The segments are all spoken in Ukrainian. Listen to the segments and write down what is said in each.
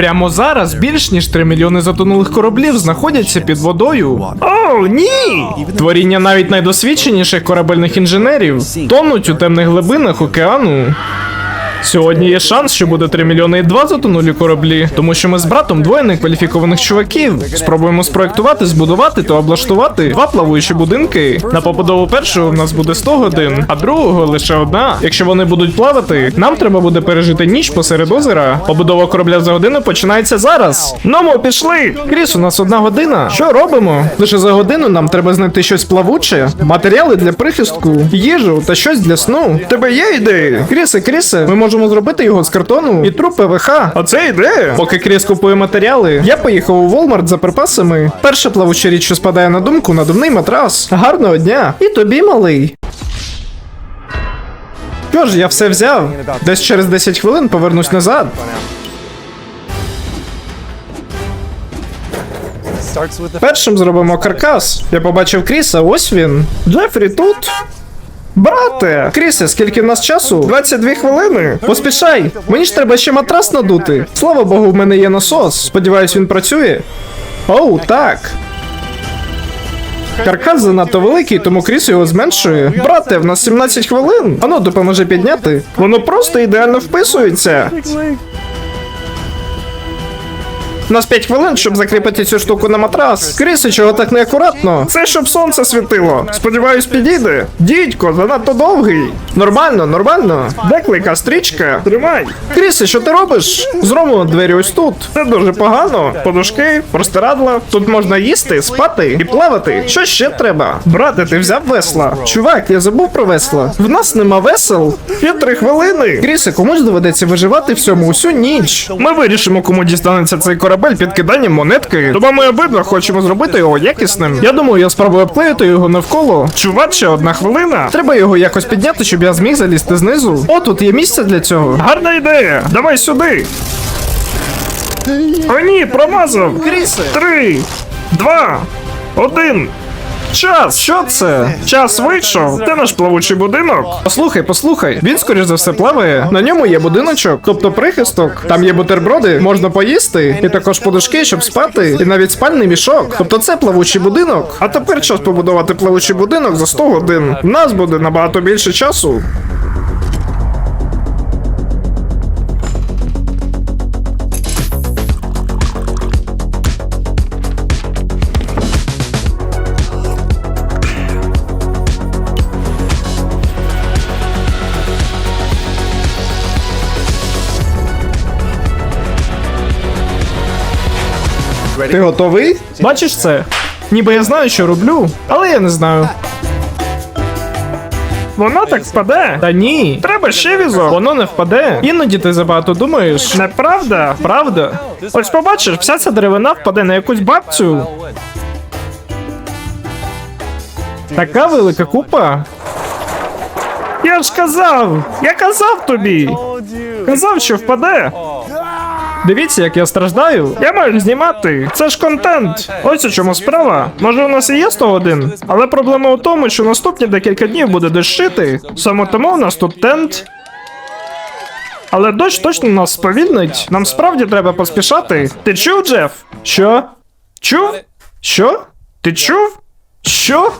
Прямо зараз більш ніж 3 мільйони затонулих кораблів знаходяться під водою. О, ні! Творіння навіть найдосвідченіших корабельних інженерів тонуть у темних глибинах океану. Сьогодні є шанс, що буде 3 мільйони і 2 затонулі кораблі, тому що ми з братом двоє некваліфікованих чуваків. Спробуємо спроектувати, збудувати та облаштувати два плаваючі будинки. На побудову першого в нас буде 100 годин, а другого лише одна. Якщо вони будуть плавати, нам треба буде пережити ніч посеред озера. Побудова корабля за годину починається зараз. Ну, пішли! Кріс, у нас одна година. Що робимо? Лише за годину нам треба знайти щось плавуче, матеріали для прихистку, їжу та щось для сну. Тебе є ідеї? Крісе, Крісе, ми можемо зробити його з картону і труб ПВХ. Оце ідея. Поки Кріс купує матеріали, я поїхав у Walmart за припасами. Перша плавуча річ, що спадає на думку, надувний матрас. Гарного дня. І тобі, малий. Що ж, я все взяв. Десь через 10 хвилин повернусь назад. Першим зробимо каркас. Я побачив Кріса, ось він. Джефрі тут. Брате! Крісе, скільки в нас часу? 22 хвилини. Поспішай! Мені ж треба ще матрас надути. Слава Богу, в мене є насос. Сподіваюсь, він працює. Оу, так. Каркас занадто великий, тому Кріс його зменшує. Брате, в нас 17 хвилин. Ану, допоможи підняти. Воно просто ідеально вписується. У нас 5 хвилин, щоб закріпити цю штуку на матрас. Кріси, чого так неакуратно? Це щоб сонце світило. Сподіваюсь, підійде. Дідько, занадто довгий. Нормально, нормально. Де клика стрічка? Тримай. Кріси, що ти робиш? Зробимо двері ось тут. Це дуже погано. Подушки, простирадла. Тут можна їсти, спати і плавати. Що ще треба? Брате, ти взяв весла? Чувак, я забув про весла. В нас нема весел. Є три хвилини. Кріси, комусь доведеться виживати в цьому усю ніч. Ми вирішимо, кому дістанеться цей корабель під киданням монетки. Тому ми обидва хочемо зробити його якісним. Я думаю, я спробую обклеїти його навколо. Чуваче, одна хвилина. Треба його якось підняти, щоб я зміг залізти знизу. О, тут є місце для цього. Гарна ідея. Давай сюди. О, ні, промазав. Крісе. Три, два, один. Час, що це? Час вийшов. Де наш плавучий будинок? Послухай, послухай. Він скоріш за все плаває. На ньому є будиночок, тобто прихисток. Там є бутерброди, можна поїсти, і також подушки, щоб спати, і навіть спальний мішок. Тобто це плавучий будинок. А тепер час побудувати плавучий будинок за 100 годин. У нас буде набагато більше часу. Ти готовий? Бачиш це? Ніби я знаю, що роблю, але я не знаю. Воно так впаде. Та ні. Треба ще візок. Воно не впаде. Іноді ти забагато думаєш. Неправда? Правда. Ось побачиш, вся ця деревина впаде на якусь бабцю. Така велика купа. Я ж казав! Я казав тобі! Казав, що впаде. Дивіться, як я страждаю. Я маю знімати. Це ж контент. Ось у чому справа. Може, у нас і є 100 годин, але проблема у тому, що наступні декілька днів буде дощити. Саме тому у нас тут тент. Але дощ точно нас сповільнить. Нам справді треба поспішати. Ти чув, Джеф? Що? Чув? Що? Ти чув? Що?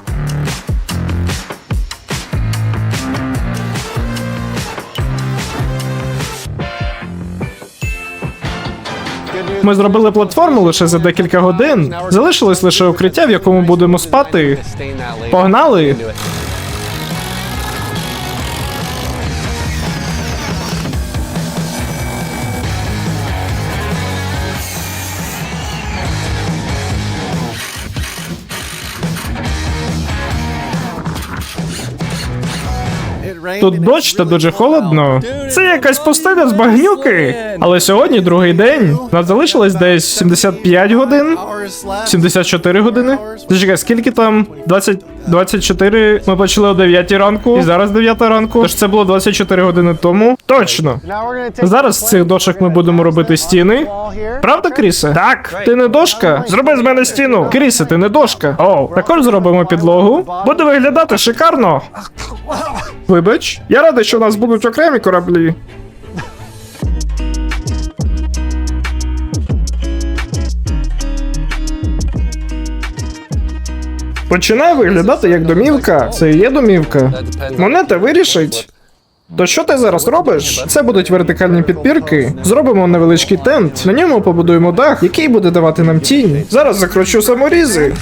Ми зробили платформу лише за декілька годин. Залишилось лише укриття, в якому будемо спати. Погнали! Тут дощ та дуже холодно. Це якась пустеля з багнюки. Але сьогодні другий день. Нас залишилось десь 75 годин. 74 години. Зачекай, скільки там? 20, 24. Ми почали о 9 ранку. І зараз 9 ранку. Тож це було 24 години тому. Точно. Зараз з цих дошок ми будемо робити стіни. Правда, Крісе? Так. Ти не дошка? Зроби з мене стіну. Крісе, ти не дошка. О, також зробимо підлогу. Буде виглядати шикарно. Вибач, здобич. Я радий, що у нас будуть окремі кораблі. Починає виглядати як домівка. Це і є домівка. Монета вирішить. То що ти зараз робиш? Це будуть вертикальні підпірки. Зробимо невеличкий тент. На ньому побудуємо дах, який буде давати нам тінь. Зараз закручу саморізи.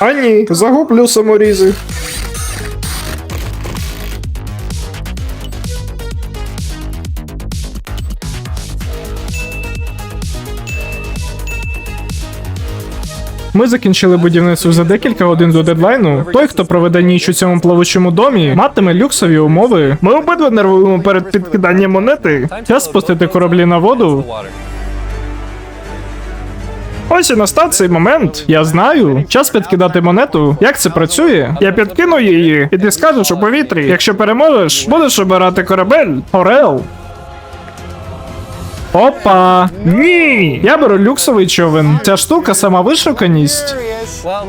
А ні, загублю саморізи. Ми закінчили будівництво за декілька годин до дедлайну. Той, хто проведе ніч у цьому плавучому домі, матиме люксові умови. Ми обидва нервуємо перед підкиданням монети. Час спустити кораблі на воду. Ось і настав цей момент. Я знаю. Час підкидати монету. Як це працює? Я підкину її, і ти скажеш у повітрі. Якщо переможеш, будеш обирати корабель. Орел. Опа! Ні! Я беру люксовий човен. Ця штука сама вишуканість.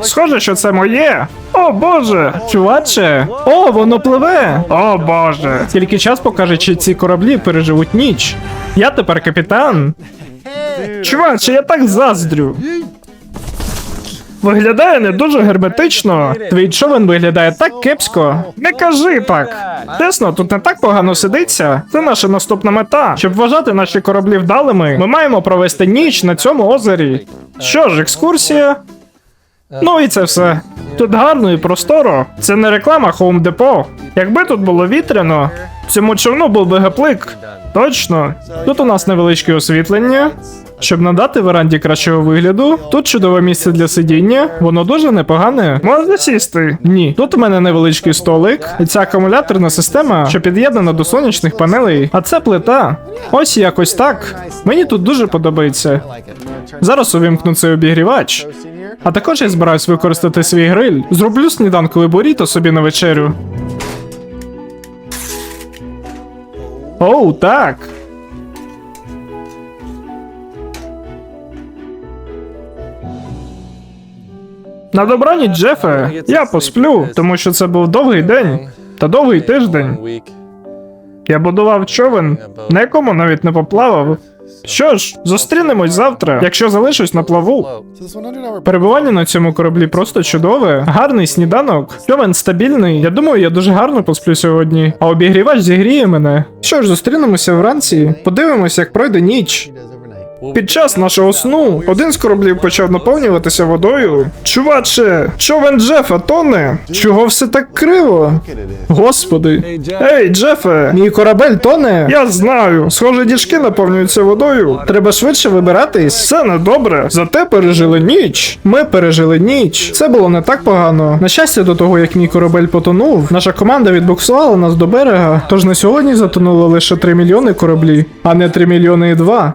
Схоже, що це моє. О боже! Чуваче! О, воно пливе! О боже! Тільки час покаже, чи ці кораблі переживуть ніч. Я тепер капітан. Чуваче, я так заздрю. Виглядає не дуже герметично. Твій човен виглядає так кепсько. Не кажи так. Чесно, тут не так погано сидиться. Це наша наступна мета. Щоб вважати наші кораблі вдалими, ми маємо провести ніч на цьому озері. Що ж, екскурсія? Ну і це все. Тут гарно і просторо. Це не реклама Home Depot. Якби тут було вітряно, цьому човну був би гаплик. Точно. Тут у нас невеличке освітлення. Щоб надати веранді кращого вигляду, тут чудове місце для сидіння, воно дуже непогане. Можна сісти? Ні. Тут у мене невеличкий столик, і ця акумуляторна система, що під'єднана до сонячних панелей. А це плита. Ось якось так. Мені тут дуже подобається. Зараз увімкну цей обігрівач. А також я збираюсь використати свій гриль. Зроблю сніданковий буріто собі на вечерю. Оу, так. На добраніч, Джефе. Я посплю, тому що це був довгий день та довгий тиждень. Я будував човен, на навіть не поплавав. Що ж, зустрінемось завтра, якщо залишусь на плаву. Перебування на цьому кораблі просто чудове. Гарний сніданок. Човен стабільний. Я думаю, я дуже гарно посплю сьогодні. А обігрівач зігріє мене. Що ж, зустрінемося вранці. Подивимось, як пройде ніч. Під час нашого сну один з кораблів почав наповнюватися водою. Чуваче, човен Джефа тоне. Чого все так криво? Господи. Ей, Джефе, мій корабель тоне. Я знаю. Схоже, діжки наповнюються водою. Треба швидше вибиратись. Все недобре. Зате пережили ніч. Ми пережили ніч. Це було не так погано. На щастя, до того як мій корабель потонув, наша команда відбуксувала нас до берега. Тож на сьогодні затонуло лише 3 мільйони кораблі, а не 3 мільйони і 2.